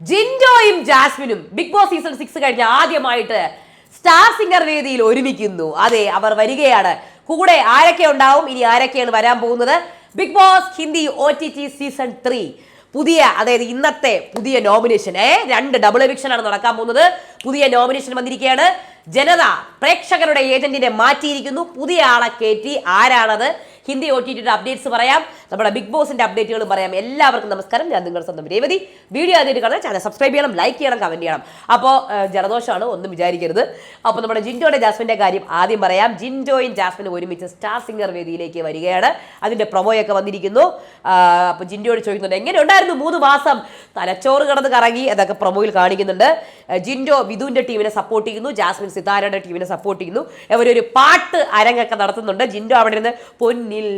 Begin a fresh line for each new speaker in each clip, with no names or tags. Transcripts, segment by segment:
ജിൻഡോയും ജാസ്മിനും big boss season six കഴിഞ്ഞ ആദ്യമായിട്ട് സ്റ്റാർ സിംഗർ വേദിയിൽ ഒരുമിക്കുന്നു. അതെ അവർ വരികയാണ്. കൂടെ ആരൊക്കെ ഉണ്ടാവും? ഇനി ആരൊക്കെയാണ് വരാൻ പോകുന്നത്? Big Boss Hindi O T T season three പുതിയ അതായത് ഇന്നത്തെ പുതിയ നോമിനേഷൻ ഏ രണ്ട് ഡബിൾ എവിക്ഷൻ ആണ് നടക്കാൻ പോകുന്നത്. പുതിയ നോമിനേഷൻ വന്നിരിക്കുകയാണ്. ജനത പ്രേക്ഷകരുടെ ഏജന്റിനെ മാറ്റിയിരിക്കുന്നു. പുതിയ ആളെ കയറ്റി ആരാണത്? ഹിന്ദി ഒ ടി ടിയുടെ അപ്ഡേറ്റ്സ് പറയാം. നമ്മുടെ ബിഗ് ബോസിന്റെ അപ്ഡേറ്റുകളും പറയാം. എല്ലാവർക്കും നമസ്കാരം. ഞാൻ നിങ്ങളുടെ സ്വന്തം രേവതി. വീഡിയോ ആദ്യമായിട്ട് കാണാൻ ചാനൽ സബ്സ്ക്രൈബ് ചെയ്യണം ലൈക്ക് ചെയ്യണം കമന്റ് ചെയ്യണം. അപ്പോൾ ജലദോഷമാണ് ഒന്നും വിചാരിക്കരുത്. അപ്പോൾ നമ്മുടെ ജിൻഡോയുടെ ജാസ്മിന്റെ കാര്യം ആദ്യം പറയാം. ജിൻഡോയും ജാസ്മിനും ഒരുമിച്ച് സ്റ്റാർ സിംഗർ വേദിയിലേക്ക് വരികയാണ്. അതിന്റെ പ്രൊമോയൊക്കെ വന്നിരിക്കുന്നു. അപ്പോൾ ജിൻഡോയോട് ചോദിക്കുന്നുണ്ട് എങ്ങനെ ഉണ്ടായിരുന്നു മൂന്ന് മാസം? തലച്ചോറ് കടന്ന് കറങ്ങി അതൊക്കെ പ്രൊമോയിൽ കാണിക്കുന്നുണ്ട്. ജിൻഡോ വിധുവിന്റെ ടീമിനെ സപ്പോർട്ട് ചെയ്യുന്നു. ജാസ്മിൻ സിതാരയുടെ ടീമിനെ സപ്പോർട്ട് ചെയ്യുന്നു. അവരൊരു പാട്ട് അരങ്ങൊക്കെ നടത്തുന്നുണ്ട്. ജിൻഡോ അവിടെ നിന്ന് പൊന്നിൽ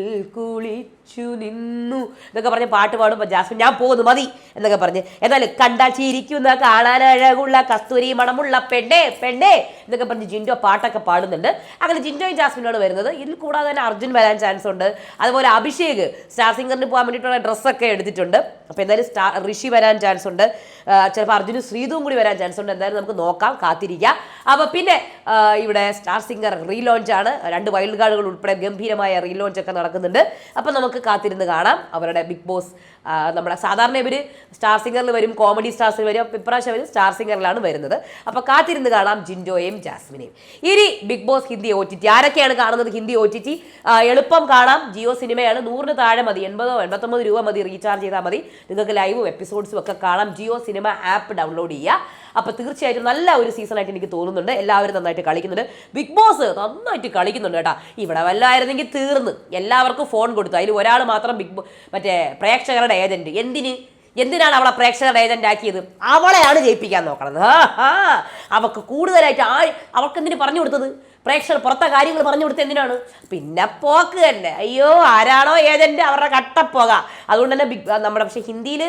കുളിച്ചു നിന്നു എന്നൊക്കെ പറഞ്ഞ് പാട്ട് പാടുമ്പോൾ ജാസ്മിൻ ഞാൻ പോകുന്നു മതി എന്നൊക്കെ പറഞ്ഞ്. എന്നാലും കണ്ടാൽ ചിരിക്കുന്ന കാണാൻ അഴകുള്ള കസ്തൂരി മണമുള്ള പെണ്ണേ പെണ്ണേ എന്നൊക്കെ പറഞ്ഞ് ജിൻഡോ പാട്ടൊക്കെ പാടുന്നുണ്ട്. അങ്ങനെ ജിൻഡോയും ജാസ്മിനോട് വരുന്നത് ഇതിൽ കൂടാതെ തന്നെ അർജുൻ വരാൻ ചാൻസ് ഉണ്ട്. അതുപോലെ അഭിഷേക് സ്റ്റാർ സിംഗറിന് പോകാൻ വേണ്ടിയിട്ടുള്ള ഡ്രസ്സൊക്കെ എടുത്തിട്ടുണ്ട്. അപ്പോൾ എന്തായാലും സ്റ്റാർ ഋഷി വരാൻ ചാൻസ് ഉണ്ട്. ചിലപ്പോൾ അർജുനും ശ്രീതുവും കൂടി വരാൻ ചാൻസ് ഉണ്ട്. എന്തായാലും നമുക്ക് നോക്കാം കാത്തിരിക്കാം. അപ്പോൾ പിന്നെ ഇവിടെ സ്റ്റാർ സിംഗർ റീലോഞ്ച് ആണ്. രണ്ട് വൈൽഡ് കാർഡുകൾ ഉൾപ്പെടെ ഗംഭീരമായ റീലോഞ്ച് ഒക്കെ നടക്കുന്നുണ്ട്. അപ്പോൾ നമുക്ക് കാത്തിരുന്ന് കാണാം. അവരുടെ ബിഗ് ബോസ് നമ്മുടെ സാധാരണ ഇവർ സ്റ്റാർ സിംഗറിൽ വരും കോമഡി സ്റ്റാർസിൽ വരും ഇപ്രാവശ്യം അവർ സ്റ്റാർ സിംഗറിലാണ് വരുന്നത്. അപ്പോൾ കാത്തിരുന്ന് കാണാം ജിൻഡോയെയും ജാസ്മിനെയും. ഇനി Big Boss Hindi O T T ആരൊക്കെയാണ് കാണുന്നത് ഹിന്ദി ഒ ടി ടി എളുപ്പം കാണാം. ജിയോ സിനിമയാണ്. നൂറിന് താഴെ മതി. എൺപതോ എൺപത്തൊമ്പത് രൂപ മതി. റീചാർജ് ചെയ്താൽ മതി. നിങ്ങൾക്ക് ലൈവും എപ്പിസോഡ്സും ഒക്കെ കാണാം. ജിയോ സിനിമ ആപ്പ് ഡൗൺലോഡ് ചെയ്യുക. അപ്പോൾ തീർച്ചയായിട്ടും നല്ല ഒരു സീസണായിട്ട് എനിക്ക് തോന്നുന്നുണ്ട്. എല്ലാവരും നന്നായിട്ട് കളിക്കുന്നുണ്ട്. ബിഗ് ബോസ് നന്നായിട്ട് കളിക്കുന്നുണ്ട് കേട്ടോ. ഇവിടെ വല്ലായിരുന്നെങ്കിൽ തീർന്ന്. എല്ലാവർക്കും ഫോൺ കൊടുത്തു. അതിൽ ഒരാൾ മാത്രം ബിഗ് മറ്റേ പ്രേക്ഷകരുടെ ഏജന്റ്. എന്തിന്? എന്തിനാണ് അവളെ പ്രേക്ഷകരുടെ ഏജന്റ് ആക്കിയത്? അവളെയാണ് ജയിപ്പിക്കാൻ നോക്കണത്. അവൾക്ക് കൂടുതലായിട്ട് ആ അവൾക്ക് എന്തിനു പറഞ്ഞു കൊടുത്തത്? പ്രേക്ഷകർ പുറത്തെ കാര്യങ്ങൾ പറഞ്ഞു കൊടുത്തത് എന്തിനാണ്? പിന്നെ പോക്ക് തന്നെ. അയ്യോ ആരാണോ ഏജന്റ്? അവരുടെ കട്ടപ്പോക. അതുകൊണ്ട് തന്നെ ബിഗ് നമ്മുടെ പക്ഷേ ഹിന്ദിയിൽ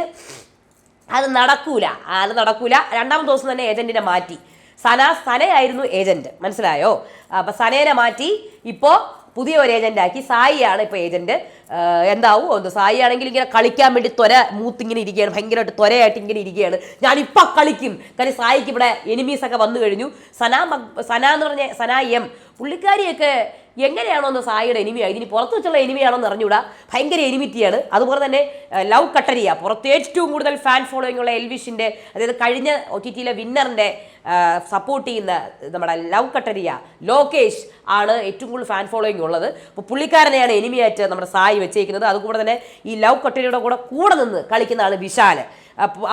അത് നടക്കൂല. അത് നടക്കൂല. രണ്ടാമത്തെ ദിവസം തന്നെ ഏജന്റിനെ മാറ്റി. സന സനയായിരുന്നു ഏജന്റ്. മനസ്സിലായോ? അപ്പൊ സനേനെ മാറ്റി. ഇപ്പോ പുതിയ ഒരു ഏജന്റ് ആക്കി സായിയാണ് ഇപ്പോൾ ഏജന്റ്. എന്താവും? ഒന്ന് സായി ആണെങ്കിൽ ഇങ്ങനെ കളിക്കാൻ വേണ്ടി ത്വര മൂത്തിങ്ങനെ ഇരിക്കുകയാണ്. ഭയങ്കരമായിട്ട് ത്വരയായിട്ട് ഇങ്ങനെ ഇരിക്കുകയാണ്. ഇപ്പം കളിക്കും. കാര്യം സായിക്ക് ഇവിടെ എനിമീസ് ഒക്കെ വന്നു കഴിഞ്ഞു. സന സന എന്ന് പറഞ്ഞ സന എം. പുള്ളിക്കാരിയൊക്കെ എങ്ങനെയാണോ എന്ന് സായിയുടെ എനിമി ഇതിന് പുറത്ത് വെച്ചുള്ള എനിമിയാണോ എന്ന് ഭയങ്കര എനിമിറ്റിയാണ് അതുപോലെ തന്നെ ലവ് കട്ടരിയ. പുറത്ത് ഏറ്റവും കൂടുതൽ ഫാൻ ഫോളോയിങ് ഉള്ള എൽവിഷിന്റെ അതായത് കഴിഞ്ഞ ഒ ടി ടിയിലെ വിന്നറിന്റെ സപ്പോർട്ട് ചെയ്യുന്ന നമ്മുടെ ലവ് കട്ടരിയ ലോകേഷ് ആണ് ഏറ്റവും കൂടുതൽ ഫാൻ ഫോളോയിങ് ഉള്ളത്. അപ്പോൾ പുള്ളിക്കാരനെയാണ് എനിമിയായിട്ട് നമ്മുടെ സായി വെച്ചേക്കുന്നത്. അതുകൂടെ തന്നെ ഈ ലവ് കട്ടരിയുടെ കൂടെ കൂടെ നിന്ന് കളിക്കുന്ന ആൾ അപ്പോൾ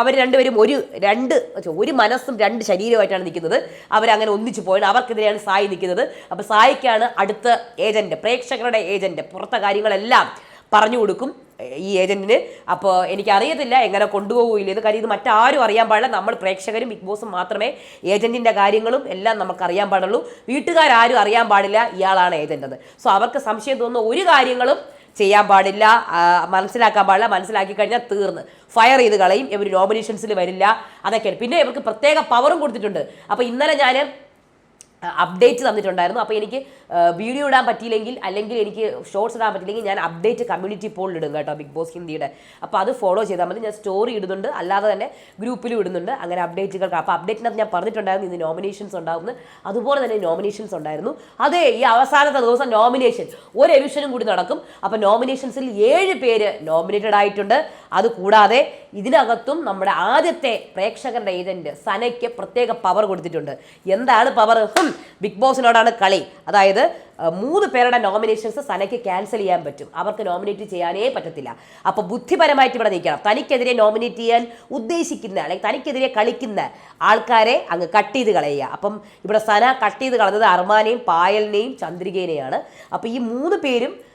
അവർ രണ്ടുപേരും ഒരു രണ്ട് ഒരു മനസ്സും രണ്ട് ശരീരമായിട്ടാണ് നിൽക്കുന്നത്. അവരങ്ങനെ ഒന്നിച്ചു പോയത് അവർക്കെതിരെയാണ് സായി നിൽക്കുന്നത്. അപ്പോൾ സായിക്കാണ് അടുത്ത ഏജന്റ് പ്രേക്ഷകരുടെ ഏജന്റ് പുറത്തെ കാര്യങ്ങളെല്ലാം പറഞ്ഞു കൊടുക്കും ഈ ഏജന്റിന്. അപ്പോൾ എനിക്കറിയത്തില്ല എങ്ങനെ കൊണ്ടുപോകില്ല ഇത് കാര്യം ഇത് മറ്റാരും അറിയാൻ പാടില്ല. നമ്മൾ പ്രേക്ഷകരും ബിഗ് ബോസും മാത്രമേ ഏജന്റിന്റെ കാര്യങ്ങളും എല്ലാം നമുക്ക് അറിയാൻ പാടുള്ളൂ. വീട്ടുകാരും അറിയാൻ പാടില്ല ഇയാളാണ് എന്ന്. സോ അവർക്ക് സംശയം തോന്നുന്ന ഒരു കാര്യങ്ങളും ചെയ്യാൻ പാടില്ല മനസ്സിലാക്കാൻ പാടില്ല മനസ്സിലാക്കി കഴിഞ്ഞാൽ തീർന്ന്. ഫയർ ചെയ്ത് കളയും ഇവർ നോമിനേഷൻസിൽ വരില്ല അതൊക്കെയാണ്. പിന്നെ ഇവർക്ക് പ്രത്യേക പവറും കൊടുത്തിട്ടുണ്ട്. അപ്പോൾ ഇന്നലെ ഞാൻ അപ്ഡേറ്റ് തന്നിട്ടുണ്ടായിരുന്നു. അപ്പോൾ എനിക്ക് വീഡിയോ ഇടാൻ പറ്റിയില്ലെങ്കിൽ അല്ലെങ്കിൽ എനിക്ക് ഷോർട്സ് ഇടാൻ പറ്റില്ലെങ്കിൽ ഞാൻ അപ്ഡേറ്റ് കമ്മ്യൂണിറ്റി പോളിൽ ഇടും കേട്ടോ ബിഗ് ബോസ് ഹിന്ദിയുടെ അപ്പോൾ അത് ഫോളോ ചെയ്താൽ മതി. ഞാൻ സ്റ്റോറി ഇടുന്നുണ്ട്. അല്ലാതെ തന്നെ ഗ്രൂപ്പിലും ഇടുന്നുണ്ട്. അങ്ങനെ അപ്ഡേറ്റുകൾ അപ്പോൾ അപ്ഡേറ്റിനകത്ത് ഞാൻ പറഞ്ഞിട്ടുണ്ടായിരുന്നു ഇന്ന് നോമിനേഷൻസ് ഉണ്ടാകുന്നു അതുപോലെ തന്നെ നോമിനേഷൻസ് ഉണ്ടായിരുന്നു. അതേ ഈ അവസാനത്തെ ദിവസം നോമിനേഷൻ ഒരു എഡിഷനും കൂടി നടക്കും. അപ്പോൾ നോമിനേഷൻസിൽ ഏഴ് പേര് നോമിനേറ്റഡ് ആയിട്ടുണ്ട്. അതുകൂടാതെ ഇതിനകത്തും നമ്മുടെ ആദ്യത്തെ പ്രേക്ഷകരുടെ ഏജന്റ് സനയ്ക്ക് പ്രത്യേക പവർ കൊടുത്തിട്ടുണ്ട്. എന്താണ് പവർ ബിഗ് ബോസിനോടാണ് കളി. അതായത് മൂന്ന് പേരുടെ നോമിനേഷൻസ് സനയ്ക്ക് ക്യാൻസൽ ചെയ്യാൻ പറ്റും. അവർക്ക് നോമിനേറ്റ് ചെയ്യാനേ പറ്റത്തില്ല. അപ്പോൾ ബുദ്ധിപരമായിട്ട് ഇവിടെ നിൽക്കണം. തനിക്കെതിരെ നോമിനേറ്റ് ചെയ്യാൻ ഉദ്ദേശിക്കുന്ന അല്ലെങ്കിൽ തനിക്കെതിരെ കളിക്കുന്ന ആൾക്കാരെ അങ്ങ് കട്ട് ചെയ്ത് കളയുക. അപ്പം ഇവിടെ സന കട്ട് ചെയ്ത് കളഞ്ഞത് അർമാനെയും പായലിനെയും ചന്ദ്രികേനെയാണ്. അപ്പോൾ ഈ മൂന്ന് പേരും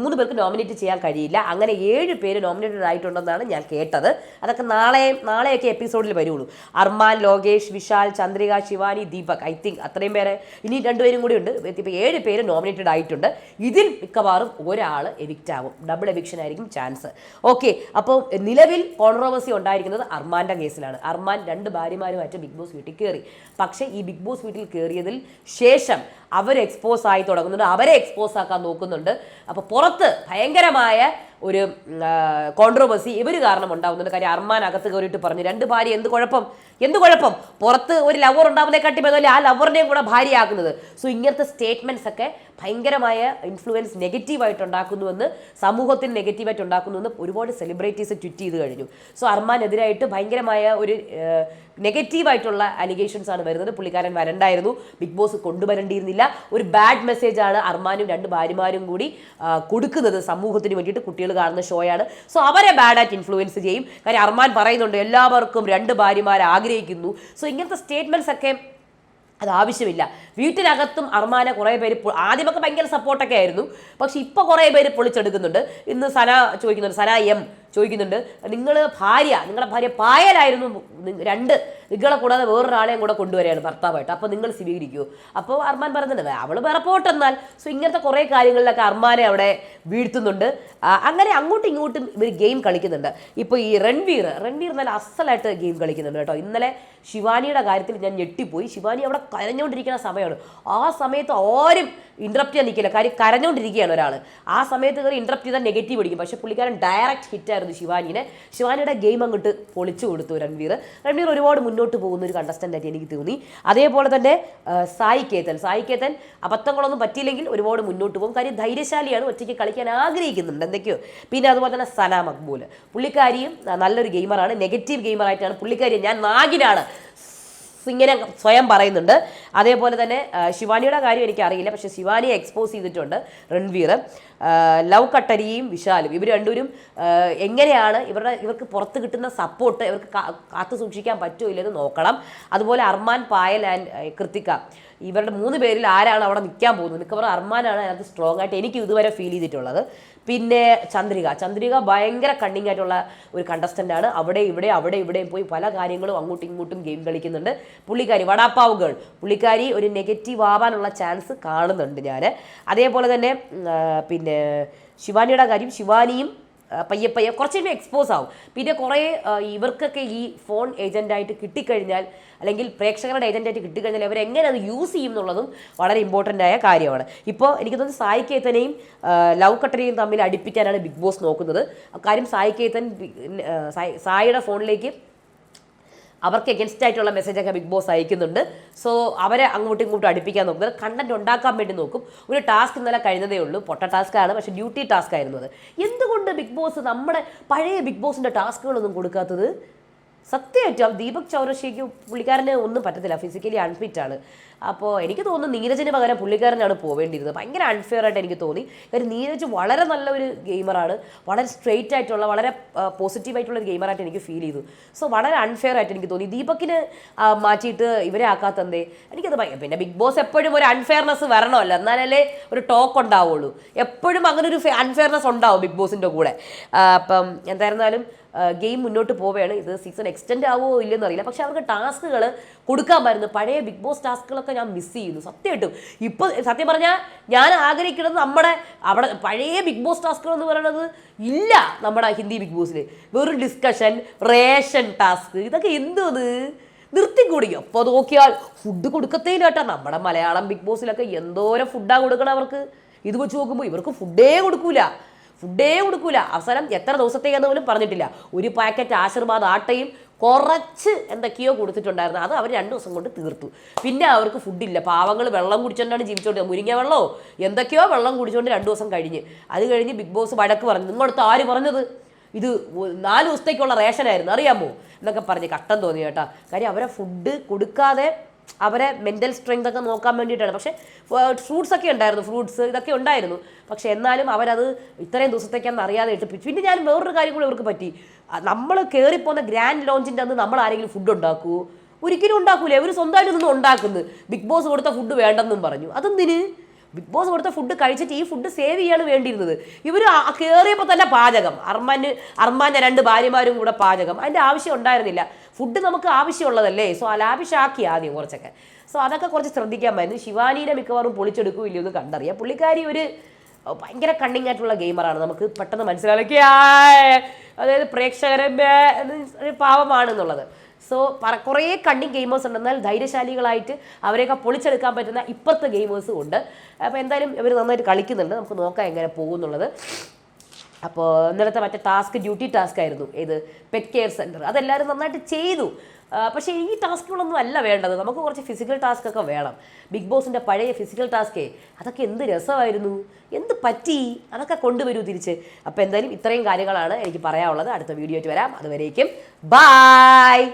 മൂന്ന് പേർക്ക് നോമിനേറ്റ് ചെയ്യാൻ കഴിയില്ല. അങ്ങനെ ഏഴ് പേര് നോമിനേറ്റഡ് ആയിട്ടുണ്ടെന്നാണ് ഞാൻ കേട്ടത്. അതൊക്കെ നാളെ നാളെയൊക്കെ എപ്പിസോഡിൽ വരുള്ളൂ. അർമാൻ ലോകേഷ് വിശാൽ ചന്ദ്രിക ശിവാനി ദീപക് ഐ തിങ്ക് അത്രയും പേരെ ഇനി രണ്ടുപേരും കൂടി ഉണ്ട്. ഇപ്പോൾ ഏഴ് പേര് നോമിനേറ്റഡ് ആയിട്ടുണ്ട്. ഇതിൽ മിക്കവാറും ഒരാൾ എവിക്റ്റ് ആവും. ഡബിൾ എവിക്ഷൻ ആയിരിക്കും ചാൻസ് ഓക്കെ അപ്പോൾ നിലവിൽ കോൺട്രോവേഴ്സി ഉണ്ടായിരിക്കുന്നത് അർമാന്റെ കേസിലാണ്. അർമാൻ രണ്ട് ഭാര്യമാരുമായിട്ട് ബിഗ് ബോസ് വീട്ടിൽ കയറി പക്ഷേ ഈ ബിഗ് ബോസ് വീട്ടിൽ കയറിയതിൽ ശേഷം അവർ എക്സ്പോസ് ആയി തുടങ്ങുന്നുണ്ട്. അവരെ എക്സ്പോസ് ആക്കാൻ നോക്കുന്നുണ്ട്. അപ്പോൾ പുറത്ത് ഭയങ്കരമായ ഒരു കോൺട്രോവേഴ്സി ഇവർ കാരണം ഉണ്ടാകുന്നുണ്ട് കാര്യം അർമാൻ അകത്ത് കയറിയിട്ട് പറഞ്ഞു രണ്ട് ഭാര്യ എന്ത് കുഴപ്പം? എന്ത് കുഴപ്പം? പുറത്ത് ഒരു ലവർ ഉണ്ടാവുന്നതിനെക്കാട്ടി ബദലല്ലേ ആ ലവറിനെയും കൂടെ ഭാര്യയാക്കുന്നത്? സോ ഇങ്ങനത്തെ സ്റ്റേറ്റ്മെന്റ്സ് ഒക്കെ ഭയങ്കരമായ ഇൻഫ്ലുവൻസ് നെഗറ്റീവായിട്ട് ഉണ്ടാക്കുന്നുവെന്ന് സമൂഹത്തിന് നെഗറ്റീവായിട്ട് ഉണ്ടാക്കുന്നുവെന്ന് ഒരുപാട് സെലിബ്രിറ്റീസ് ട്വിറ്റ് ചെയ്ത് കഴിഞ്ഞു. സോ അർമാനെതിരായിട്ട് ഭയങ്കരമായ ഒരു നെഗറ്റീവായിട്ടുള്ള അലിഗേഷൻസ് ആണ് വരുന്നത്. പുള്ളിക്കാരൻ വരണ്ടായിരുന്നു. ബിഗ് ബോസ് കൊണ്ടുവരേണ്ടിയിരുന്നില്ല. ഒരു ബാഡ് മെസ്സേജ് ആണ് അർമാനും രണ്ട് ഭാര്യമാരും കൂടി കൊടുക്കുന്നത് സമൂഹത്തിന് വേണ്ടിയിട്ട് കുട്ടികൾ കാണുന്ന ഷോയാണ് സോ അവരെ ബാഡായിട്ട് ഇൻഫ്ലുവൻസ് ചെയ്യും. കാര്യം അർമാൻ പറയുന്നുണ്ട് എല്ലാവർക്കും രണ്ട് ഭാര്യമാർ ആഗ്രഹിക്കുന്നു. സോ ഇങ്ങനത്തെ സ്റ്റേറ്റ്മെന്റ്സ് ഒക്കെ അത് ആവശ്യമില്ല. വീട്ടിനകത്തും അർമാന കുറേ പേര് ആദ്യമൊക്കെ ഭയങ്കര സപ്പോർട്ടൊക്കെ ആയിരുന്നു. പക്ഷെ ഇപ്പോൾ കുറേ പേര് പൊളിച്ചെടുക്കുന്നുണ്ട്. ഇന്ന് സന ചോദിക്കുന്നുണ്ട് സന എം ചോദിക്കുന്നുണ്ട്. നിങ്ങൾ ഭാര്യ നിങ്ങളുടെ ഭാര്യ പായലായിരുന്നു രണ്ട് നിങ്ങളെ കൂടാതെ വേറൊരാളെയും കൂടെ കൊണ്ടുവരികയാണ് ഭർത്താവായിട്ട്. അപ്പോൾ നിങ്ങൾ സ്വീകരിക്കൂ അപ്പോൾ അർമാൻ പറഞ്ഞിട്ടുണ്ട് അവൾ വേറെ പോട്ടെന്നാൽ. സോ ഇങ്ങനത്തെ കുറേ കാര്യങ്ങളിലൊക്കെ അർമാനെ അവിടെ വീഴ്ത്തുന്നുണ്ട്. അങ്ങനെ അങ്ങോട്ടും ഇങ്ങോട്ടും ഇവർ ഗെയിം കളിക്കുന്നുണ്ട്. ഇപ്പോൾ ഈ റൺവീർ റൺവീർ നല്ല അസലായിട്ട് ഗെയിം കളിക്കുന്നുണ്ട് കേട്ടോ. ഇന്നലെ ശിവാനിയുടെ കാര്യത്തിൽ ഞാൻ ഞെട്ടിപ്പോയി. ശിവാനി അവിടെ കരഞ്ഞുകൊണ്ടിരിക്കുന്ന സമയമാണ് ആ സമയത്ത് ആരും ഇൻട്രപ്റ്റ് ചെയ്യാൻ നിൽക്കില്ല. കാര്യം കരഞ്ഞുകൊണ്ടിരിക്കുകയാണ് ഒരാൾ ആ സമയത്ത് കയറി ഇൻട്രപ്റ്റ് ചെയ്താൽ നെഗറ്റീവ് അടിക്കും. പക്ഷേ പുള്ളിക്കാരൻ ഡയറക്റ്റ് ഹിറ്റായിരുന്നു ശിവാനിനെ. ശിവാനിയുടെ ഗെയിം അങ്ങോട്ട് പൊളിച്ചു കൊടുത്തു രൺവീർ. രൺവീർ ഒരുപാട് മുന്നോട്ട് പോകുന്ന ഒരു കണ്ടസ്റ്റന്റ് ആയിട്ട് എനിക്ക് തോന്നി. അതേപോലെ തന്നെ സായി കേത്തൻ സായി കേത്തൻ അബദ്ധങ്ങളൊന്നും പറ്റിയില്ലെങ്കിൽ ഒരുപാട് മുന്നോട്ട് പോകും. കാര്യം ധൈര്യശാലിയാണ് ഒറ്റയ്ക്ക് കളിക്കാൻ ആഗ്രഹിക്കുന്നുണ്ട്. എന്തൊക്കെയോ. പിന്നെ അതുപോലെ തന്നെ സലാം മക്ബൂൽ പുള്ളിക്കാരിയും നല്ലൊരു ഗെയിമറാണ് നെഗറ്റീവ് ഗെയിമറായിട്ടാണ് പുള്ളിക്കാരി ഞാൻ നാഗിനാണ് ഇങ്ങനെ സ്വയം പറയുന്നുണ്ട്. അതേപോലെ തന്നെ ശിവാനിയുടെ കാര്യം എനിക്കറിയില്ല. പക്ഷെ ശിവാനിയെ എക്സ്പോസ് ചെയ്തിട്ടുണ്ട് രൺവീർ. ലവ് കട്ടരിയും വിശാലും. ഇവർ രണ്ടുപേരും എങ്ങനെയാണ് ഇവരുടെ ഇവർക്ക് പുറത്ത് കിട്ടുന്ന സപ്പോർട്ട് ഇവർക്ക് കാത്തു സൂക്ഷിക്കാൻ പറ്റുമോ ഇല്ലെന്ന് നോക്കണം. അതുപോലെ അർമാൻ പായൽ ആൻഡ് കൃത്തിക. ഇവരുടെ മൂന്ന് പേരിൽ ആരാണ് അവിടെ നിൽക്കാൻ പോകുന്നത്? മിക്കവാറും അർമാനാണ് അതിനകത്ത് സ്ട്രോങ് ആയിട്ട് എനിക്ക് ഇതുവരെ ഫീൽ ചെയ്തിട്ടുള്ളത്. പിന്നെ ചന്ദ്രിക. ചന്ദ്രിക ഭയങ്കര കണ്ണിങ് ആയിട്ടുള്ള ഒരു കണ്ടസ്റ്റന്റ് ആണ്. അവിടെ ഇവിടെ അവിടെ ഇവിടെയും പോയി പല കാര്യങ്ങളും അങ്ങോട്ടും ഇങ്ങോട്ടും ഗെയിം കളിക്കുന്നുണ്ട്. പുള്ളിക്കാരി വടാപ്പാവ് ഗേൾ പുള്ളിക്കാരി ഒരു നെഗറ്റീവ് ആവാനുള്ള ചാൻസ് കാണുന്നുണ്ട് ഞാൻ അതേപോലെ തന്നെ പിന്നെ ശിവാനിയുടെ കാര്യം ശിവാനിയും പയ്യെ പയ്യെ കുറച്ച് എക്സ്പോസ് ആവും. പിന്നെ കുറേ ഇവർക്കൊക്കെ ഈ ഫോൺ ഏജന്റായിട്ട് കിട്ടിക്കഴിഞ്ഞാൽ അല്ലെങ്കിൽ പ്രേക്ഷകരുടെ ഏജന്റായിട്ട് കിട്ടിക്കഴിഞ്ഞാൽ അവർ എങ്ങനെ അത് യൂസ് ചെയ്യും എന്നുള്ളതും വളരെ ഇമ്പോർട്ടന്റ് ആയ കാര്യമാണ്. ഇപ്പോൾ എനിക്ക് തോന്നുന്നു സായി കേത്തനെയും ലവ് കട്ടനെയും തമ്മിൽ അടുപ്പിക്കാനാണ് ബിഗ് ബോസ് നോക്കുന്നത്. കാര്യം സായി കേത്തൻ സായിയുടെ ഫോണിലേക്ക് അവർക്ക് എഗൻസ്റ്റ് ആയിട്ടുള്ള മെസ്സേജൊക്കെ ബിഗ് ബോസ് അയക്കുന്നുണ്ട്. സോ അവരെ അങ്ങോട്ടും ഇങ്ങോട്ടും അടുപ്പിക്കാൻ നോക്കുന്നത് കണ്ടന്റ് ഉണ്ടാക്കാൻ വേണ്ടി നോക്കും. ഒരു ടാസ്ക് ഇന്നലെ കഴിഞ്ഞതേ ഉള്ളൂ. പൊട്ട ടാസ്ക് ആണ്. പക്ഷേ ഡ്യൂട്ടി ടാസ്ക് ആയിരുന്നു അത്. എന്തുകൊണ്ട് ബിഗ് ബോസ് നമ്മുടെ പഴയ ബിഗ് ബോസിന്റെ ടാസ്കുകളൊന്നും കൊടുക്കാത്തത്? സത്യമായിട്ടും ദീപക് ചൗരശിക്ക് പുള്ളിക്കാരന് ഒന്നും പറ്റത്തില്ല. ഫിസിക്കലി അൺഫിറ്റ് ആണ്. അപ്പോൾ എനിക്ക് തോന്നുന്നു നീരജിന് പകരം പുള്ളിക്കാരനാണ് പോവേണ്ടിയിരുന്നത്. ഭയങ്കര അൺഫെയർ ആയിട്ട് എനിക്ക് തോന്നി. കാര്യം നീരജ് വളരെ നല്ലൊരു ഗെയിമറാണ് വളരെ സ്ട്രെയിറ്റ് ആയിട്ടുള്ള വളരെ പോസിറ്റീവ് ആയിട്ടുള്ള ഒരു ഗെയിമറായിട്ട് എനിക്ക് ഫീൽ ചെയ്തു. സോ വളരെ അൺഫെയർ ആയിട്ട് എനിക്ക് തോന്നി. ദീപക്കിന് മാറ്റിയിട്ട് ഇവരെ ആക്കാത്തന്തേ? എനിക്കത് പിന്നെ ബിഗ് ബോസ് എപ്പോഴും ഒരു അൺഫെയർനെസ് വരണമല്ലോ. എന്നാലല്ലേ ഒരു ടോക്ക് ഉണ്ടാവുള്ളൂ. എപ്പോഴും അങ്ങനെ ഒരു അൺഫെയർനെസ് ഉണ്ടാവും ബിഗ് ബോസിന്റെ കൂടെ. അപ്പം എന്തായിരുന്നാലും ഗെയിം മുന്നോട്ട് പോവുകയാണ്. ഇത് സീസൺ എക്സ്റ്റെൻഡ് ആവുമോ ഇല്ലെന്നറിയില്ല പക്ഷെ അവർക്ക് ടാസ്കുകൾ കൊടുക്കാമായിരുന്നു പഴയ ബിഗ് ബോസ് ടാസ്കുകളൊക്കെ ഞാൻ മിസ് ചെയ്യുന്നു. സത്യമായിട്ടും. ഇപ്പോൾ സത്യം പറഞ്ഞാൽ ഞാൻ ആഗ്രഹിക്കുന്നത് നമ്മുടെ അവിടെ പഴയ ബിഗ് ബോസ് ടാസ്കുകൾ എന്ന് പറയുന്നത് ഇല്ല നമ്മുടെ ഹിന്ദി ബിഗ് ബോസിൽ വെറും ഡിസ്കഷൻ റേഷൻ ടാസ്ക് ഇതൊക്കെ എന്തത് നിർത്തിക്കൂടി അപ്പോൾ നോക്കിയാൽ ഫുഡ് കൊടുക്കത്തേ ഇല്ല കേട്ടോ. നമ്മുടെ മലയാളം ബിഗ് ബോസിലൊക്കെ എന്തോരം ഫുഡാണ് കൊടുക്കണം അവർക്ക്. ഇത് വെച്ച് നോക്കുമ്പോൾ ഇവർക്ക് ഫുഡേ കൊടുക്കൂല. ഫുഡേ കൊടുക്കൂല. അവസാനം എത്ര ദിവസത്തേക്കെന്ന് പോലും പറഞ്ഞിട്ടില്ല. ഒരു പാക്കറ്റ് ആശീർവാദ് ആട്ടയും കുറച്ച് എന്തൊക്കെയോ കൊടുത്തിട്ടുണ്ടായിരുന്നു. അത് അവർ രണ്ട് ദിവസം കൊണ്ട് തീർത്തു. പിന്നെ അവർക്ക് ഫുഡില്ല. പാവങ്ങൾ വെള്ളം കുടിച്ചുകൊണ്ടാണ് ജീവിച്ചോണ്ട് മുരിങ്ങ വെള്ളമോ? എന്തൊക്കെയോ വെള്ളം കുടിച്ചുകൊണ്ട് രണ്ട് ദിവസം കഴിഞ്ഞ്. അത് കഴിഞ്ഞ് ബിഗ് ബോസ് വഴക്ക് പറഞ്ഞു. നിങ്ങളടുത്ത് ആര് പറഞ്ഞത്? ഇത് നാല് ദിവസത്തേക്കുള്ള റേഷനായിരുന്നു. അറിയാമോ? എന്നൊക്കെ പറഞ്ഞ് കട്ടം തോന്നി കേട്ടാ. കാര്യം അവരെ ഫുഡ് കൊടുക്കാതെ അവരെ മെന്റൽ സ്ട്രെങ്ത് ഒക്കെ നോക്കാൻ വേണ്ടിയിട്ടാണ്. പക്ഷേ ഫ്രൂട്ട്സ് ഒക്കെ ഉണ്ടായിരുന്നു. ഫ്രൂട്ട്സ് ഇതൊക്കെ ഉണ്ടായിരുന്നു. പക്ഷെ എന്നാലും അവരത് ഇത്രയും ദിവസത്തേക്കാണെന്ന് അറിയാതെ ഇട്ട് പിന്നെ ഞാൻ വേറൊരു കാര്യം കൂടി ഇവർക്ക് പറ്റി. നമ്മൾ കയറിപ്പോകുന്ന ഗ്രാൻഡ് ലോഞ്ചിന്റെ അന്ന് നമ്മൾ ആരെങ്കിലും ഫുഡ് ഉണ്ടാക്കുമോ ഒരിക്കലും ഉണ്ടാക്കൂല. അവർ സ്വന്തമായിട്ട് നിന്ന് ഉണ്ടാക്കുന്നു ബിഗ് ബോസ് കൊടുത്ത ഫുഡ് വേണ്ടെന്നും പറഞ്ഞു. അതെന്തിന്? ബിഗ് ബോസ് കൊടുത്ത ഫുഡ് കഴിച്ചിട്ട് ഈ ഫുഡ് സേവ് ചെയ്യാണ് വേണ്ടിയിരുന്നത്. ഇവർ കയറിയപ്പോൾ തന്നെ പാചകം. അർമാന് അർമാന്റെ രണ്ട് ഭാര്യമാരും കൂടെ പാചകം. അതിന്റെ ആവശ്യം ഉണ്ടായിരുന്നില്ല. ഫുഡ് നമുക്ക് ആവശ്യമുള്ളതല്ലേ? സോ ലാഭിഷാക്കി ആദ്യം കുറച്ചൊക്കെ. സോ അതൊക്കെ കുറച്ച് ശ്രദ്ധിക്കാൻ പറ്റും ശിവാനീനെ മിക്കവാറും പൊളിച്ചെടുക്കും ഇല്ലയോ എന്ന് കണ്ടറിയാം. പുള്ളിക്കാരി ഒരു ഭയങ്കര കണ്ണിങ് ആയിട്ടുള്ള ഗെയിമറാണ് നമുക്ക് പെട്ടെന്ന് മനസ്സിലാക്കിയ അതായത് പ്രേക്ഷകരെ പാവമാണെന്നുള്ളത് സോ കുറേ കണ്ണി ഗെയിമേഴ്സ് ഉണ്ടെന്നാൽ ധൈര്യശാലികളായിട്ട് അവരെയൊക്കെ പൊളിച്ചെടുക്കാൻ പറ്റുന്ന ഇപ്പുറത്തെ ഗെയിമേഴ്സും ഉണ്ട്. അപ്പോൾ എന്തായാലും ഇവർ നന്നായിട്ട് കളിക്കുന്നുണ്ട്. നമുക്ക് നോക്കാം എങ്ങനെ പോകുന്നുള്ളത്. അപ്പോൾ ഇന്നലത്തെ മറ്റേ ടാസ്ക് ഡ്യൂട്ടി ടാസ്ക് ആയിരുന്നു. ഏത്? പെറ്റ് കെയർ സെന്റർ അതെല്ലാവരും നന്നായിട്ട് ചെയ്തു. പക്ഷേ ഈ ടാസ്കുകളൊന്നും അല്ല വേണ്ടത്. നമുക്ക് കുറച്ച് ഫിസിക്കൽ ടാസ്ക് ഒക്കെ വേണം. ബിഗ് ബോസിന്റെ പഴയ ഫിസിക്കൽ ടാസ്കേ അതൊക്കെ എന്ത് രസമായിരുന്നു? എന്ത് പറ്റി? അതൊക്കെ കൊണ്ടുവരൂ തിരിച്ച്. അപ്പോൾ എന്തായാലും ഇത്രയും കാര്യങ്ങളാണ് എനിക്ക് പറയാനുള്ളത്. അടുത്ത വീഡിയോ ആയിട്ട് വരാം. അതുവരേക്കും ബായ്